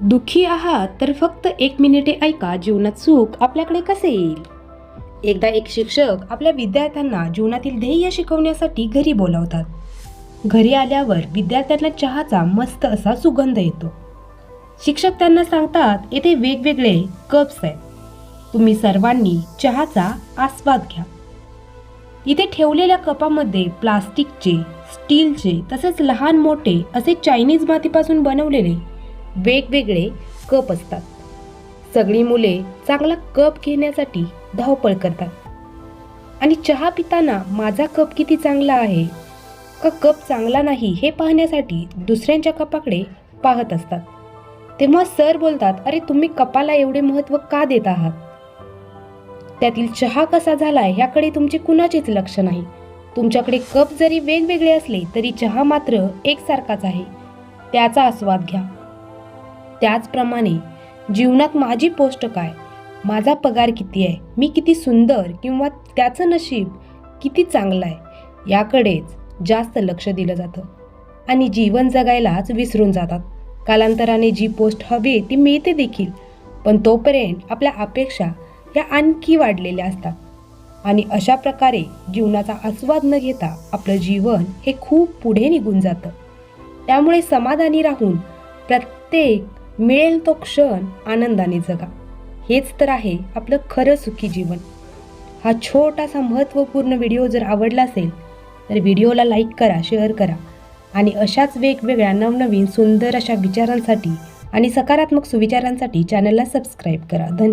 दुःखी आहात तर फक्त एक मिनिटे ऐका जीवनात सुख आपल्याकडे कसे येईल? एकदा एक शिक्षक आपल्या विद्यार्थ्यांना जीवनातील ध्येय शिकवण्यासाठी घरी बोलावतात. घरी आल्यावर विद्यार्थ्यांना चहाचा मस्त असा सुगंध येतो. शिक्षक त्यांना सांगतात येथे वेगवेगळे कप्स आहेत. तुम्ही सर्वांनी चहाचा आस्वाद घ्या. इथे ठेवलेल्या कपामध्ये प्लास्टिकचे स्टीलचे तसेच लहान मोठे असे चायनीज मातीपासून बनवलेले वेगवेगळे कप असतात. सगळी मुले चांगला कप घेण्यासाठी धावपळ करतात. आणि चहा पिताना माझा कप किती चांगला आहे? का कप चांगला नाही हे पाहण्यासाठी दुसऱ्यांच्या कपाकडे पाहत असतात. तेव्हा सर बोलतात अरे तुम्ही कपाला एवढे महत्त्व का देत आहात? त्यातील चहा कसा झाला ह्याकडे तुमचे कुणाचेच लक्ष नाही. तुमच्याकडे कप जरी वेगवेगळे असले तरी चहा मात्र एकसारखाच आहे. त्याचा आस्वाद घ्या. त्याचप्रमाणे जीवनात माझी पोस्ट काय? माझा पगार किती आहे? मी किती सुंदर किंवा त्याचं नशीब किती चांगलं आहे? याकडेच जास्त लक्ष दिलं जातं. आणि जीवन जगायलाच विसरून जातात. कालांतराने जी पोस्ट हवी ती मिळते देखील. पण तोपर्यंत आपल्या अपेक्षा या आणखी वाढलेल्या असतात. आणि अशा प्रकारे जीवनाचा आस्वाद न घेता आपलं जीवन हे खूप पुढे निघून जातं. त्यामुळे समाधानी राहून प्रत्येक मिळेल तो क्षण आनंदाने जगा. हेच तर आहे आपलं खरं सुखी जीवन. हा छोटासा महत्त्वपूर्ण व्हिडिओ जर आवडला असेल तर व्हिडिओला लाईक करा शेअर करा आणि अशाच वेगवेगळ्या नवनवीन सुंदर अशा विचारांसाठी आणि सकारात्मक सुविचारांसाठी चॅनलला सबस्क्राईब करा. धन्यवाद.